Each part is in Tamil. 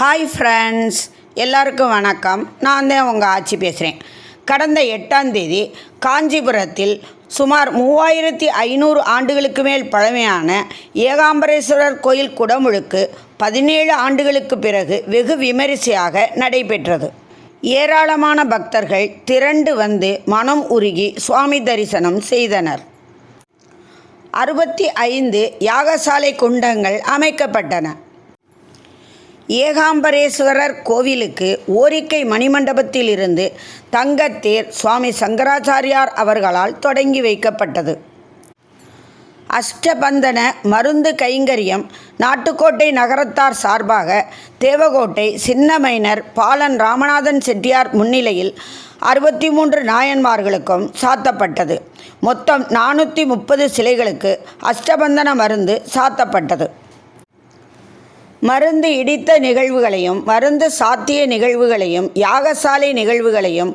ஹாய் ஃப்ரெண்ட்ஸ் எல்லாருக்கும் வணக்கம். நான் தான் உங்கள் ஆட்சி பேசுகிறேன் கடந்த எட்டாம் தேதி காஞ்சிபுரத்தில் சுமார் மூவாயிரத்தி ஐநூறு ஆண்டுகளுக்கு மேல் பழமையான ஏகாம்பரேஸ்வரர் கோயில் குடமுழுக்கு பதினேழு ஆண்டுகளுக்கு பிறகு வெகு விமரிசையாக நடைபெற்றது. ஏராளமான பக்தர்கள் திரண்டு வந்து மனம் உருகி சுவாமி தரிசனம் செய்தனர். அறுபத்தி ஐந்து யாகசாலை குண்டங்கள் அமைக்கப்பட்டன. ஏகாம்பரேஸ்வரர் கோவிலுக்கு ஓரிக்கை மணிமண்டபத்திலிருந்து தங்கத்தேர் சுவாமி சங்கராச்சாரியார் அவர்களால் தொடங்கி வைக்கப்பட்டது. அஷ்டபந்தன மருந்து கைங்கரியம் நாட்டுக்கோட்டை நகரத்தார் சார்பாக தேவகோட்டை சின்னமைனர் பாலன் ராமநாதன் செட்டியார் முன்னிலையில் அறுபத்தி மூன்று நாயன்மார்களுக்கும் சாத்தப்பட்டது. மொத்தம் நானூற்றி முப்பது சிலைகளுக்கு அஷ்டபந்தன மருந்து சாத்தப்பட்டது. மருந்து இடித்த நிகழ்வுகளையும் மருந்து சாத்திய நிகழ்வுகளையும் யாகசாலை நிகழ்வுகளையும்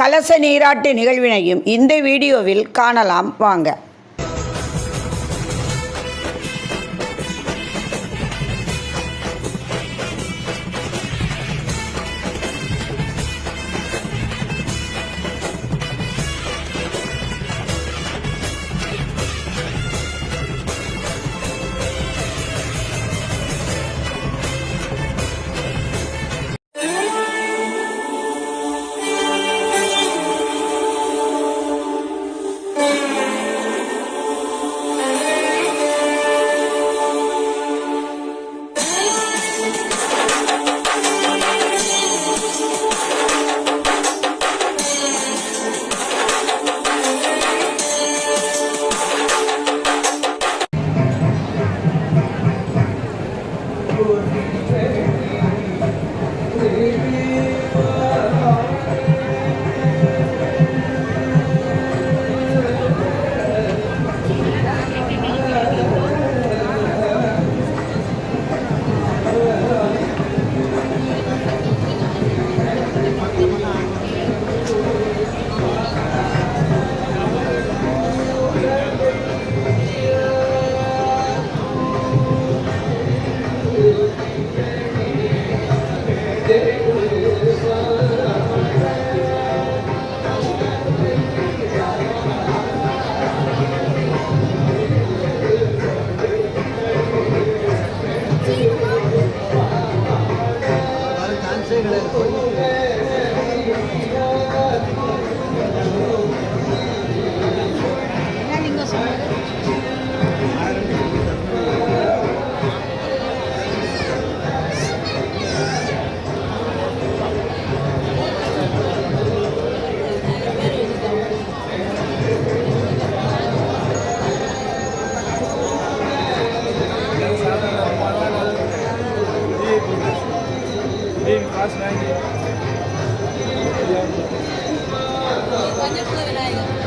கலச நீராட்டு நிகழ்வினையும் இந்த வீடியோவில் காணலாம். வாங்க. சுவாமி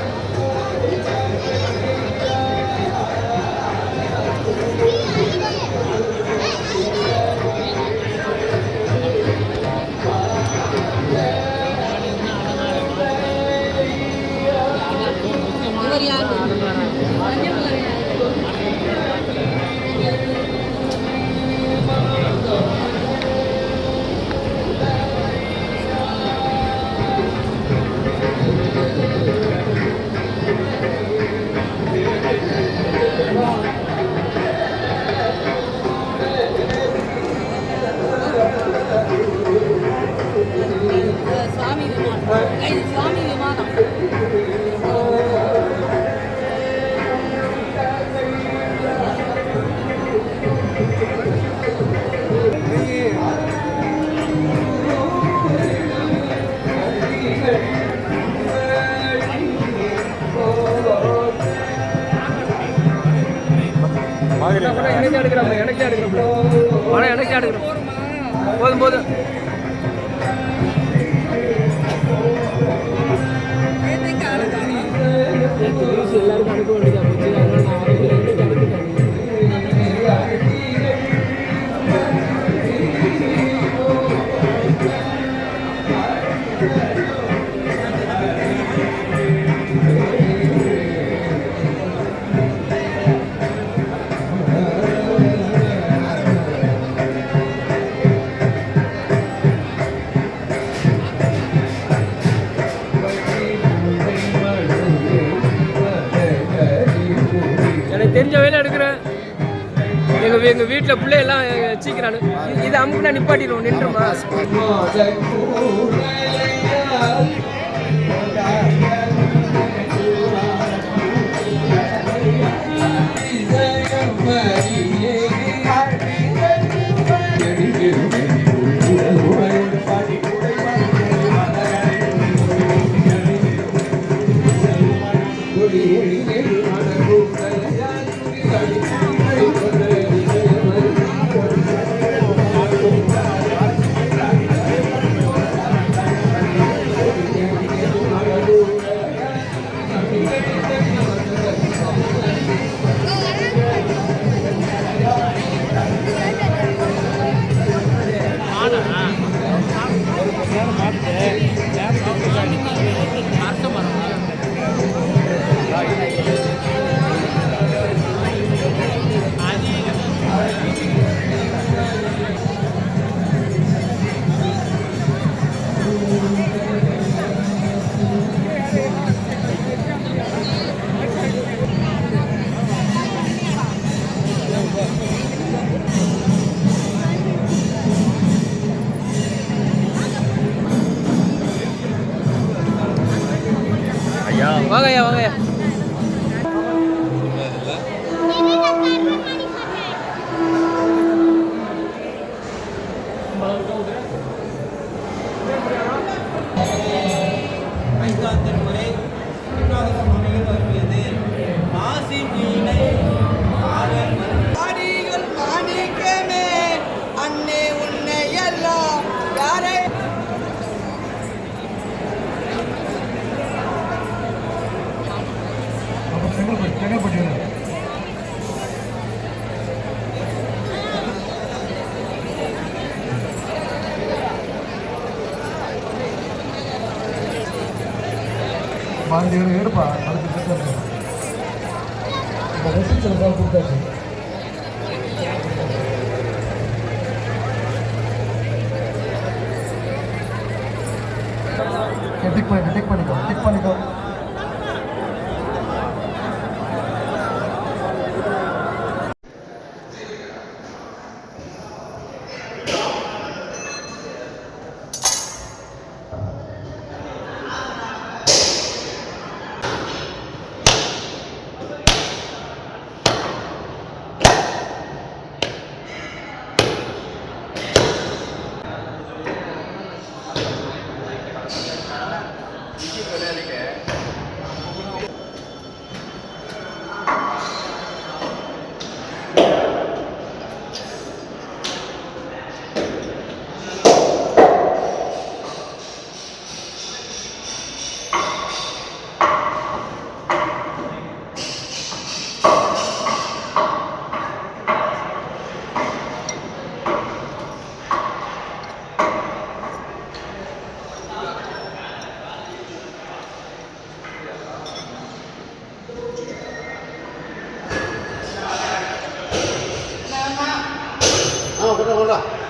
பணம் போதும் போதும். எங்கள் வீட்டில் பிள்ளையெல்லாம் சீக்கிரம் இது அமுக்குனா நிப்பாட்டிடுவோம் நின்றுமா வாங்க ஐயா வாங்க ஐயா ஐந்தாத்திருமுறை எடுப்பா அடுத்து கொடுத்தாச்சு கொடுத்தாச்சு. ほらほら。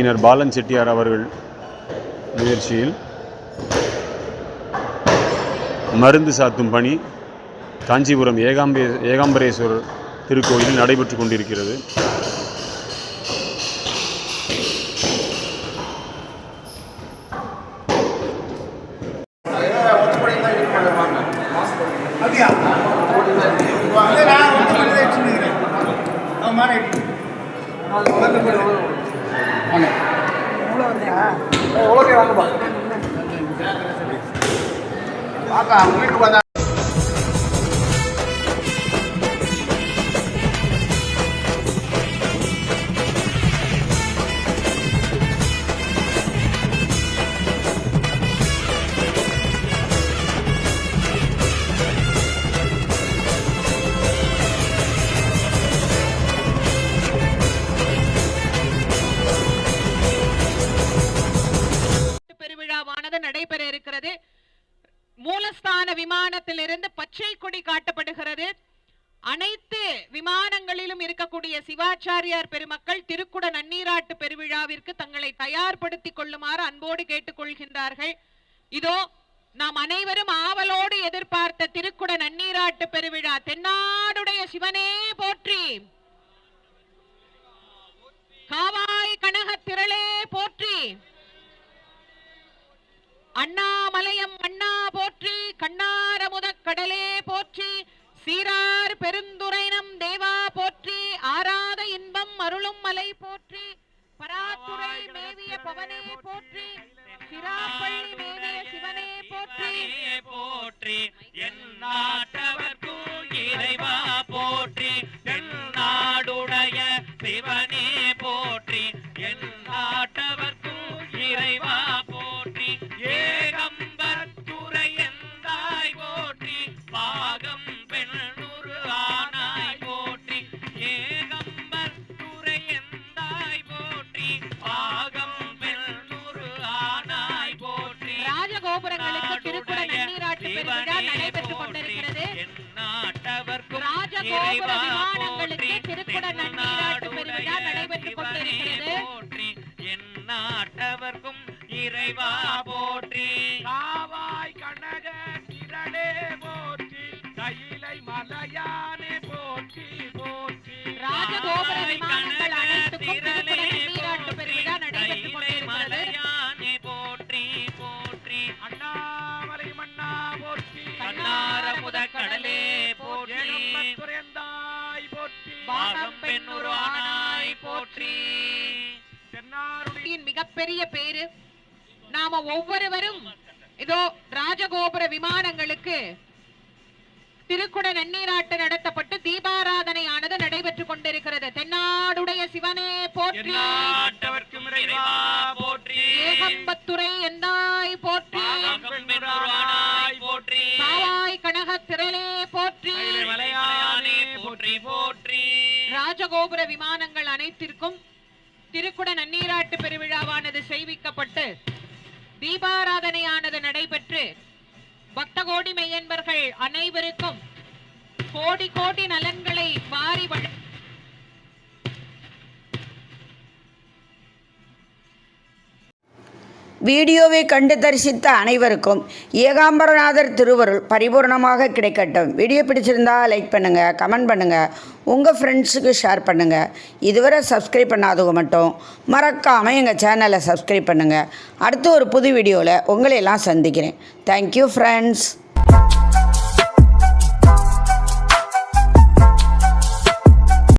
சின்னமையினர் பாலன் செட்டியார் அவர்கள் முயற்சியில் மருந்து சாத்தும் பணி காஞ்சிபுரம் ஏகாம்பே ஏகாம்பரேஸ்வரர் திருக்கோயிலில் நடைபெற்று கொண்டிருக்கிறது அப்படியா வந்து நான் வந்து கொஞ்சம் வச்சுருக்கிறேன் அவன் மாற வந்து கொடு உலகே வாங்கப்பா பாக்கா பெருவிழாவானது நடைபெற இருக்கிறது. மூலஸ்தான விமானத்திலிருந்து பச்சை கொடி காட்டப்படுகிறது. அனைத்து விமானங்களிலும் இருக்கக்கூடிய சிவாச்சாரியார் பெருமக்கள் திருக்குட நன்னீராட்டு பெருவிழாவிற்கு தங்களை தயார்படுத்திக் கொள்ளுமாறு அன்போடு கேட்டுக்கொள்கின்றார்கள். இதோ நாம் அனைவரும் ஆவலோடு எதிர்பார்த்த திருக்குட நன்னீராட்டு பெருவிழா தென்னாடுடைய சிவனே போற்றி. காவாய் கனக திரளே போற்றி சீரார் பெருந்துரைனம் தேவா போற்றி ஆராத இன்பம் அருளும் மலை போற்றி பராத்துரை மேவிய பவனே போற்றி சிராப்பள்ளி மேவிய சிவனே போற்றி. போற்றி என் நாட்டவர்க்கும் ராஜகோபுர விமானங்களுக்கு திருக்குட நன்னீராட்டு பெருவிழா நடைபெற்றுக் கொண்டிருக்கிறது. நாட்டவர்க்கும் இறைவா போற்றி. காவாய் கனக கிரணே போற்றி கையிலை மலையானே போற்றி போற்றி. ராஜகோபுர விமானங்கள் அனைத்துக்கும் மிகப்பெரிய பேரு. நாம ஒவ்வொருவரும் இதோ ராஜகோபுர விமானங்களுக்கு திருக்குட நன்னீராட்டு நடத்தப்பட்டு தீபாராதனையானது நடைபெற்றுக் கொண்டிருக்கிறது. தென்னாடுடைய சிவனே போற்றி. போற்றி. எந்தாய் போற்றி. போற்றி. காவாய் கனக திரளே போற்றி. போற்றி போற்றி. ராஜகோபுர விமானங்கள் அனைத்திற்கும் திருக்குட நன்னீராட்டு பெருவிழாவானது செய்விக்கப்பட்டு தீபாராதனையானது நடைபெற்று பக்த கோடி மெய்யன்பர்கள் அனைவருக்கும் கோடி கோடி நலன்களை வாரி வழங்க வீடியோவை கண்டு தரிசித்த அனைவருக்கும் ஏகாம்பரநாதர் திருவருள் பரிபூர்ணமாக கிடைக்கட்டும். வீடியோ பிடிச்சிருந்தா லைக் பண்ணுங்கள் கமெண்ட் பண்ணுங்கள் உங்கள் ஃப்ரெண்ட்ஸுக்கு ஷேர் பண்ணுங்கள் இதுவரை சப்ஸ்கிரைப் பண்ணாதவங்க மட்டும் மறக்காமல் எங்கள் சேனலை சப்ஸ்கிரைப் பண்ணுங்கள் அடுத்து ஒரு புது வீடியோவில் உங்களையெல்லாம் சந்திக்கிறேன். Thank you friends